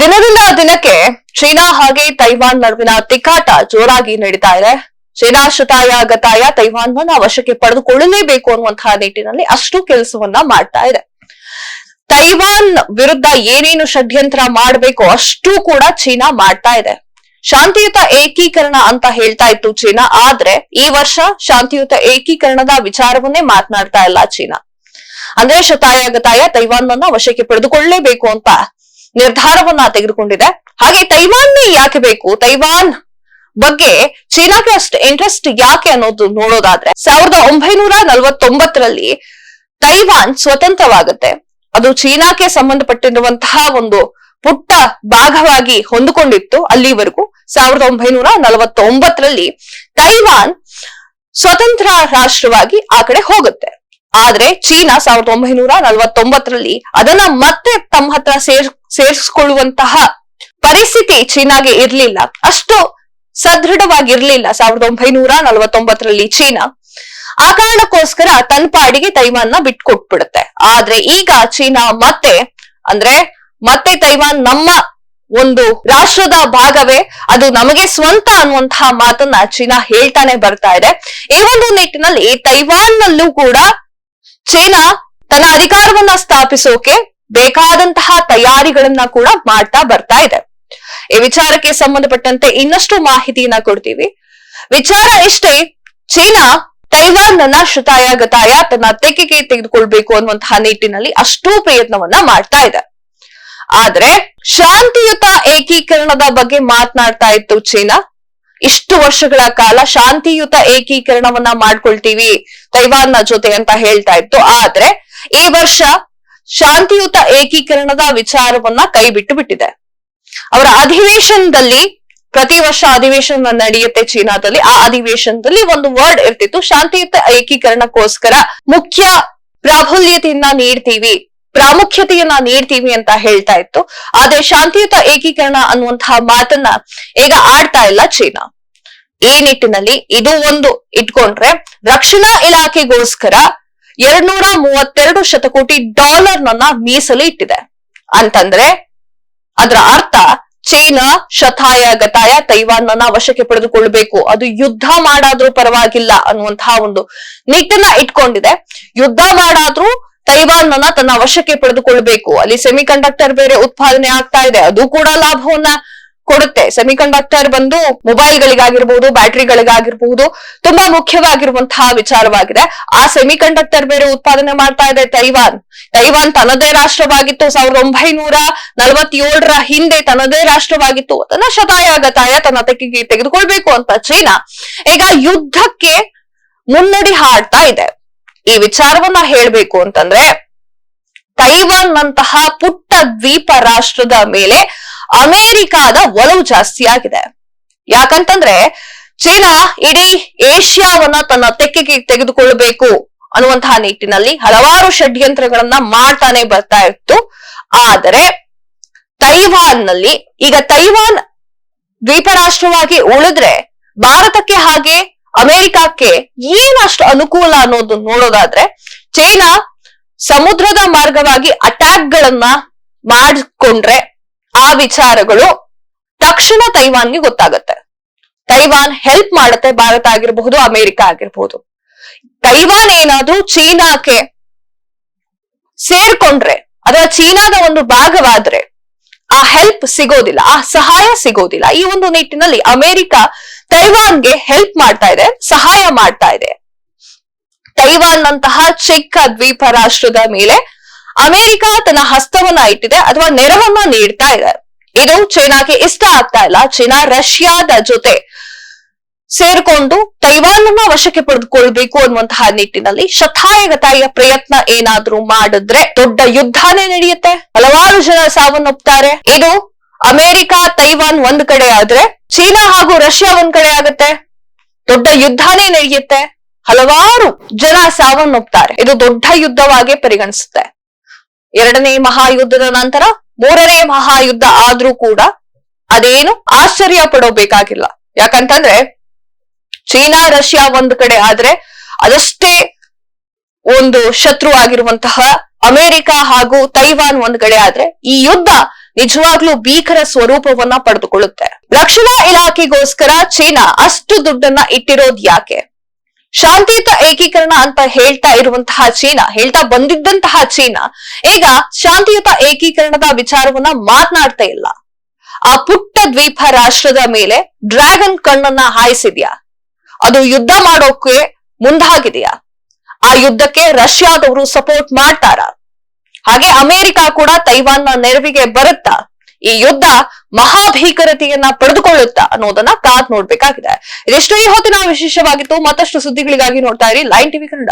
ದಿನದಿಂದ ದಿನಕ್ಕೆ ಚೀನಾ ಹಾಗೆ ತೈವಾನ್ ನಡುವಿನ ತಿಕ್ಕಾಟ ಜೋರಾಗಿ ನಡೀತಾ ಇದೆ. ಚೀನಾ ಶತಾಯ ಗತಾಯ ತೈವಾನ್ ವಶಕ್ಕೆ ಪಡೆದುಕೊಳ್ಳಲೇಬೇಕು ಅನ್ನುವಂತಹ ನಿಟ್ಟಿನಲ್ಲಿ ಅಷ್ಟು ಕೆಲಸವನ್ನ ಮಾಡ್ತಾ ಇದೆ. ತೈವಾನ್ ವಿರುದ್ಧ ಏನೇನು ಷಡ್ಯಂತ್ರ ಮಾಡಬೇಕು ಅಷ್ಟು ಕೂಡ ಚೀನಾ ಮಾಡ್ತಾ ಇದೆ. ಶಾಂತಿಯುತ ಏಕೀಕರಣ ಅಂತ ಹೇಳ್ತಾ ಇತ್ತು ಚೀನಾ, ಆದ್ರೆ ಈ ವರ್ಷ ಶಾಂತಿಯುತ ಏಕೀಕರಣದ ವಿಚಾರವನ್ನೇ ಮಾತನಾಡ್ತಾ ಇಲ್ಲ ಚೀನಾ. ಅಂದ್ರೆ ಶತಾಯ ಗತಾಯ ತೈವಾನ್ ಅನ್ನ ವಶಕ್ಕೆ ಪಡೆದುಕೊಳ್ಳಲೇಬೇಕು ಅಂತ ನಿರ್ಧಾರವನ್ನ ತೆಗೆದುಕೊಂಡಿದೆ. ಹಾಗೆ ತೈವಾನ್ ಯಾಕೆ ಬೇಕು? ತೈವಾನ್ ಬಗ್ಗೆ ಚೀನಾಗೆ ಅಷ್ಟು ಇಂಟ್ರೆಸ್ಟ್ ಯಾಕೆ ಅನ್ನೋದು ನೋಡೋದಾದ್ರೆ, ಸಾವಿರದ ಒಂಬೈನೂರ ನಲವತ್ತೊಂಬತ್ತರಲ್ಲಿ ತೈವಾನ್ ಸ್ವತಂತ್ರವಾಗುತ್ತೆ. ಅದು ಚೀನಾಕ್ಕೆ ಸಂಬಂಧಪಟ್ಟಿರುವಂತಹ ಒಂದು ಪುಟ್ಟ ಭಾಗವಾಗಿ ಹೊಂದಿಕೊಂಡಿತ್ತು ಅಲ್ಲಿವರೆಗೂ. ಸಾವಿರದ ಒಂಬೈನೂರ ನಲವತ್ತೊಂಬತ್ತರಲ್ಲಿ ತೈವಾನ್ ಸ್ವತಂತ್ರ ರಾಷ್ಟ್ರವಾಗಿ ಆ ಕಡೆ ಹೋಗುತ್ತೆ. ಆದ್ರೆ ಚೀನಾ ಸಾವಿರದ ಒಂಬೈನೂರ ನಲವತ್ತೊಂಬತ್ತರಲ್ಲಿ ಅದನ್ನ ಮತ್ತೆ ತಮ್ಮ ಹತ್ರ ಸೇರ್ ಸೇರಿಸಿಕೊಳ್ಳುವಂತಹ ಪರಿಸ್ಥಿತಿ ಚೀನಾಗೆ ಇರ್ಲಿಲ್ಲ. ಅಷ್ಟು ಸದೃಢವಾಗಿರ್ಲಿಲ್ಲ ಸಾವಿರದ ಒಂಬೈನೂರ ನಲವತ್ತೊಂಬತ್ತರಲ್ಲಿ ಚೀನಾ. ಆ ಕಾರಣಕ್ಕೋಸ್ಕರ ತನ್ನ ಪಾಡಿಗೆ ತೈವಾನ್ನ ಬಿಟ್ಕೊಟ್ಬಿಡುತ್ತೆ. ಆದ್ರೆ ಈಗ ಚೀನಾ ಮತ್ತೆ, ಅಂದ್ರೆ ಮತ್ತೆ ತೈವಾನ್ ನಮ್ಮ ಒಂದು ರಾಷ್ಟ್ರದ ಭಾಗವೇ, ಅದು ನಮಗೆ ಸ್ವಂತ ಅನ್ನುವಂತಹ ಮಾತನ್ನ ಚೀನಾ ಹೇಳ್ತಾನೆ ಬರ್ತಾ ಇದೆ. ಈ ಒಂದು ನಿಟ್ಟಿನಲ್ಲಿ ತೈವಾನ್ನಲ್ಲೂ ಕೂಡ ಚೀನಾ ತನ್ನ ಅಧಿಕಾರವನ್ನ ಸ್ಥಾಪಿಸೋಕೆ ಬೇಕಾದಂತಹ ತಯಾರಿಗಳನ್ನ ಕೂಡ ಮಾಡ್ತಾ ಬರ್ತಾ ಇದೆ. ಈ ವಿಚಾರಕ್ಕೆ ಸಂಬಂಧಪಟ್ಟಂತೆ ಇನ್ನಷ್ಟು ಮಾಹಿತಿಯನ್ನ ಕೊಡ್ತೀವಿ. ವಿಚಾರ ಇಷ್ಟೇ ಚೀನಾ ತೈವಾನ್ ನನ್ನ ಶತಾಯ ಗತಾಯ ತನ್ನ ತೆಕ್ಕೆಗೆ ತೆಗೆದುಕೊಳ್ಬೇಕು ಅನ್ನುವಂತಹ ನಿಟ್ಟಿನಲ್ಲಿ ಅಷ್ಟೂ ಪ್ರಯತ್ನವನ್ನ ಮಾಡ್ತಾ ಇದೆ. ಆದ್ರೆ ಶಾಂತಿಯುತ ಏಕೀಕರಣದ ಬಗ್ಗೆ ಮಾತನಾಡ್ತಾ ಇತ್ತು ಚೀನಾ. ಇಷ್ಟು ವರ್ಷಗಳ ಕಾಲ ಶಾಂತಿಯುತ ಏಕೀಕರಣವನ್ನ ಮಾಡ್ಕೊಳ್ತೀವಿ ತೈವಾನ್ನ ಜೊತೆ ಅಂತ ಹೇಳ್ತಾ ಇತ್ತು. ಆದ್ರೆ ಈ ವರ್ಷ ಶಾಂತಿಯುತ ಏಕೀಕರಣದ ವಿಚಾರವನ್ನ ಕೈ ಬಿಟ್ಟು ಬಿಟ್ಟಿದೆ. ಅವರ ಅಧಿವೇಶನದಲ್ಲಿ ಪ್ರತಿ ವರ್ಷ ಅಧಿವೇಶನ ನಡೆಯುತ್ತೆ ಚೀನಾದಲ್ಲಿ. ಆ ಅಧಿವೇಶನದಲ್ಲಿ ಒಂದು ವರ್ಡ್ ಇರ್ತಿತ್ತು, ಶಾಂತಿಯುತ ಏಕೀಕರಣಕ್ಕೋಸ್ಕರ ಮುಖ್ಯ ಪ್ರಾಬಲ್ಯತೆಯನ್ನ ನೀಡ್ತೀವಿ, ಪ್ರಾಮುಖ್ಯತೆಯನ್ನ ನೀಡ್ತೀವಿ ಅಂತ ಹೇಳ್ತಾ ಇತ್ತು. ಆದ್ರೆ ಶಾಂತಿಯುತ ಏಕೀಕರಣ ಅನ್ನುವಂತಹ ಮಾತನ್ನ ಈಗ ಆಡ್ತಾ ಇಲ್ಲ ಚೀನಾ. ಈ ನಿಟ್ಟಿನಲ್ಲಿ ಇದು ಒಂದು ಇಟ್ಕೊಂಡ್ರೆ ರಕ್ಷಣಾ ಇಲಾಖೆಗೋಸ್ಕರ ಎರಡ್ನೂರ ಮೂವತ್ತೆರಡು ಶತಕೋಟಿ ಡಾಲರ್ ನನ್ನ ಮೀಸಲು ಇಟ್ಟಿದೆ. ಅಂತಂದ್ರೆ ಅದರ ಅರ್ಥ ಚೀನಾ, ಶತಾಯ, ಗತಾಯ ತೈವಾನ್ ನನ್ನ ವಶಕ್ಕೆ ಪಡೆದುಕೊಳ್ಬೇಕು ಅದು ಯುದ್ಧ ಮಾಡಾದ್ರೂ ಪರವಾಗಿಲ್ಲ ಅನ್ನುವಂತಹ ಒಂದು ನಿಟ್ಟನ್ನ ಇಟ್ಕೊಂಡಿದೆ. ಯುದ್ಧ ಮಾಡಾದ್ರೂ ತೈವಾನ್ ನನ್ನ ತನ್ನ ವಶಕ್ಕೆ ಪಡೆದುಕೊಳ್ಬೇಕು ಅಲ್ಲಿ ಸೆಮಿಕಂಡಕ್ಟರ್ ಬೇರೆ ಉತ್ಪಾದನೆ ಆಗ್ತಾ ಇದೆ. ಅದು ಕೂಡ ಲಾಭವನ್ನ ಕೊಡುತ್ತೆ. ಸೆಮಿ ಕಂಡಕ್ಟರ್ ಬಂದು ಮೊಬೈಲ್ಗಳಿಗಾಗಿರ್ಬಹುದು ಬ್ಯಾಟ್ರಿಗಳಿಗಾಗಿರ್ಬಹುದು ತುಂಬಾ ಮುಖ್ಯವಾಗಿರುವಂತಹ ವಿಚಾರವಾಗಿದೆ. ಆ ಸೆಮಿ ಕಂಡಕ್ಟರ್ ಬೇರೆ ಉತ್ಪಾದನೆ ಮಾಡ್ತಾ ಇದೆ ತೈವಾನ್. ತೈವಾನ್ ತನ್ನದೇ ರಾಷ್ಟ್ರವಾಗಿತ್ತು. ಸಾವಿರದ ಒಂಬೈನೂರ ನಲವತ್ತೇಳರ ಹಿಂದೆ ತನ್ನದೇ ರಾಷ್ಟ್ರವಾಗಿತ್ತು. ಅದನ್ನ ಶತಾಯ ಗತಾಯ ತನ್ನ ತೆಕ್ಕಿಗೆ ತೆಗೆದುಕೊಳ್ಬೇಕು ಅಂತ ಚೀನಾ. ಈಗ ಯುದ್ಧಕ್ಕೆ ಮುನ್ನಡಿ ಹಾಡ್ತಾ ಇದೆ. ಈ ವಿಚಾರವನ್ನ ಹೇಳ್ಬೇಕು ಅಂತಂದ್ರೆ ತೈವಾನ್ ನಂತಹ ಪುಟ್ಟ ದ್ವೀಪ ರಾಷ್ಟ್ರದ ಮೇಲೆ ಅಮೆರಿಕಾದ ಒಲವು ಜಾಸ್ತಿ ಆಗಿದೆ. ಯಾಕಂತಂದ್ರೆ ಚೀನಾ ಇಡೀ ಏಷ್ಯಾವನ್ನ ತನ್ನ ತೆಕ್ಕೆಗೆ ತೆಗೆದುಕೊಳ್ಳಬೇಕು ಅನ್ನುವಂತಹ ನಿಟ್ಟಿನಲ್ಲಿ ಹಲವಾರು ಷಡ್ಯಂತ್ರಗಳನ್ನ ಮಾಡ್ತಾನೆ ಬರ್ತಾ ಇತ್ತು. ಆದರೆ ತೈವಾನ್ನಲ್ಲಿ ಈಗ ತೈವಾನ್ ದ್ವೀಪ ರಾಷ್ಟ್ರವಾಗಿ ಉಳಿದ್ರೆ ಭಾರತಕ್ಕೆ ಹಾಗೆ ಅಮೆರಿಕಕ್ಕೆ ಏನಷ್ಟು ಅನುಕೂಲ ಅನ್ನೋದು ನೋಡೋದಾದ್ರೆ ಚೀನಾ ಸಮುದ್ರದ ಮಾರ್ಗವಾಗಿ ಅಟ್ಯಾಕ್ ಗಳನ್ನ ಮಾಡಿಕೊಂಡ್ರೆ ಆ ವಿಚಾರಗಳು ತಕ್ಷಣ ತೈವಾನ್ಗೆ ಗೊತ್ತಾಗುತ್ತೆ. ತೈವಾನ್ ಹೆಲ್ಪ್ ಮಾಡುತ್ತೆ, ಭಾರತ ಆಗಿರಬಹುದು, ಅಮೆರಿಕ ಆಗಿರಬಹುದು. ತೈವಾನ್ ಏನಾದ್ರೂ ಚೀನಾಕ್ಕೆ ಸೇರ್ಕೊಂಡ್ರೆ ಅಥವಾ ಚೀನಾದ ಒಂದು ಭಾಗವಾದ್ರೆ ಆ ಹೆಲ್ಪ್ ಸಿಗೋದಿಲ್ಲ, ಆ ಸಹಾಯ ಸಿಗೋದಿಲ್ಲ. ಈ ಒಂದು ನಿಟ್ಟಿನಲ್ಲಿ ಅಮೆರಿಕ ತೈವಾನ್ಗೆ ಹೆಲ್ಪ್ ಮಾಡ್ತಾ ಇದೆ, ಸಹಾಯ ಮಾಡ್ತಾ ಇದೆ. ತೈವಾನ್ ನಂತಹ ಚಿಕ್ಕ ದ್ವೀಪ ರಾಷ್ಟ್ರದ ಮೇಲೆ ಅಮೆರಿಕ ತನ್ನ ಹಸ್ತವನ್ನ ಇಟ್ಟಿದೆ ಅಥವಾ ನೆರವನ್ನ ನೀಡ್ತಾ ಇದೆ ಇದು ಚೀನಾಗೆ ಇಷ್ಟ ಆಗ್ತಾ ಇಲ್ಲ. ಚೀನಾ ರಷ್ಯಾದ ಜೊತೆ ಸೇರ್ಕೊಂಡು ತೈವಾನ್ ಅನ್ನ ವಶಕ್ಕೆ ಪಡೆದುಕೊಳ್ಬೇಕು ಅನ್ನುವಂತಹ ನಿಟ್ಟಿನಲ್ಲಿ ಶತಾಯಗತಾಯ ಪ್ರಯತ್ನ ಏನಾದ್ರೂ ಮಾಡಿದ್ರೆ ದೊಡ್ಡ ಯುದ್ಧನೇ ನಡೆಯುತ್ತೆ. ಹಲವಾರು ಜನ ಸಾವನ್ನಪ್ತಾರೆ ಇದು ಅಮೆರಿಕ, ತೈವಾನ್ ಒಂದ್ ಕಡೆ ಆದ್ರೆ ಚೀನಾ ಹಾಗೂ ರಷ್ಯಾ ಒಂದ್ ಕಡೆ ಆಗುತ್ತೆ. ದೊಡ್ಡ ಯುದ್ಧನೇ ನಡೆಯುತ್ತೆ. ಹಲವಾರು ಜನ ಸಾವನ್ನಪ್ತಾರೆ ಇದು ದೊಡ್ಡ ಯುದ್ಧವಾಗಿ ಪರಿಗಣಿಸುತ್ತೆ. ಎರಡನೇ ಮಹಾಯುದ್ಧದ ನಂತರ ಮೂರನೇ ಮಹಾಯುದ್ಧ ಆದ್ರೂ ಕೂಡ ಅದೇನು ಆಶ್ಚರ್ಯ ಪಡೋಬೇಕಾಗಿಲ್ಲ. ಯಾಕಂತಂದ್ರೆ ಚೀನಾ, ರಷ್ಯಾ ಒಂದ್ ಕಡೆ ಆದ್ರೆ ಅದಷ್ಟೇ ಒಂದು ಶತ್ರು ಆಗಿರುವಂತಹ ಅಮೆರಿಕ ಹಾಗೂ ತೈವಾನ್ ಒಂದ್ ಕಡೆ ಆದ್ರೆ ಈ ಯುದ್ಧ ನಿಜವಾಗ್ಲೂ ಭೀಕರ ಸ್ವರೂಪವನ್ನ ಪಡೆದುಕೊಳ್ಳುತ್ತೆ. ರಕ್ಷಣಾ ಇಲಾಖೆಗೋಸ್ಕರ ಚೀನಾ ಅಷ್ಟು ದುಡ್ಡನ್ನ ಇಟ್ಟಿರೋದ್ ಯಾಕೆ? ಶಾಂತಿಯುತ ಏಕೀಕರಣ ಅಂತ ಹೇಳ್ತಾ ಇರುವಂತಹ ಚೀನಾ, ಹೇಳ್ತಾ ಬಂದಿದ್ದಂತಹ ಚೀನಾ, ಈಗ ಶಾಂತಿಯುತ ಏಕೀಕರಣದ ವಿಚಾರವನ್ನ ಮಾತನಾಡ್ತಾ ಇಲ್ಲ. ಆ ಪುಟ್ಟ ದ್ವೀಪ ರಾಷ್ಟ್ರದ ಮೇಲೆ ಡ್ರ್ಯಾಗನ್ ಕಣ್ಣನ್ನ ಹಾಯಿಸಿದ್ಯಾ? ಅದು ಯುದ್ಧ ಮಾಡೋಕೆ ಮುಂದಾಗಿದೆಯಾ? ಆ ಯುದ್ಧಕ್ಕೆ ರಷ್ಯಾದವರು ಸಪೋರ್ಟ್ ಮಾಡ್ತಾರ? ಹಾಗೆ ಅಮೆರಿಕ ಕೂಡ ತೈವಾನ್ನ ನೆರವಿಗೆ ಬರುತ್ತಾ? ಈ ಯುದ್ಧ ಮಹಾಭೀಕರತೆಯನ್ನ ಪಡೆದುಕೊಳ್ಳುತ್ತಾ ಅನ್ನೋದನ್ನ ಕಾದ್ ನೋಡ್ಬೇಕಾಗಿದೆ. ಇದಿಷ್ಟು ಈ ಹೊತ್ತಿನ ವಿಶೇಷವಾಗಿತ್ತು. ಮತ್ತಷ್ಟು ಸುದ್ದಿಗಳಿಗಾಗಿ ನೋಡ್ತಾ ಇರಿ ಲೈನ್ ಟಿವಿ ಕನ್ನಡ.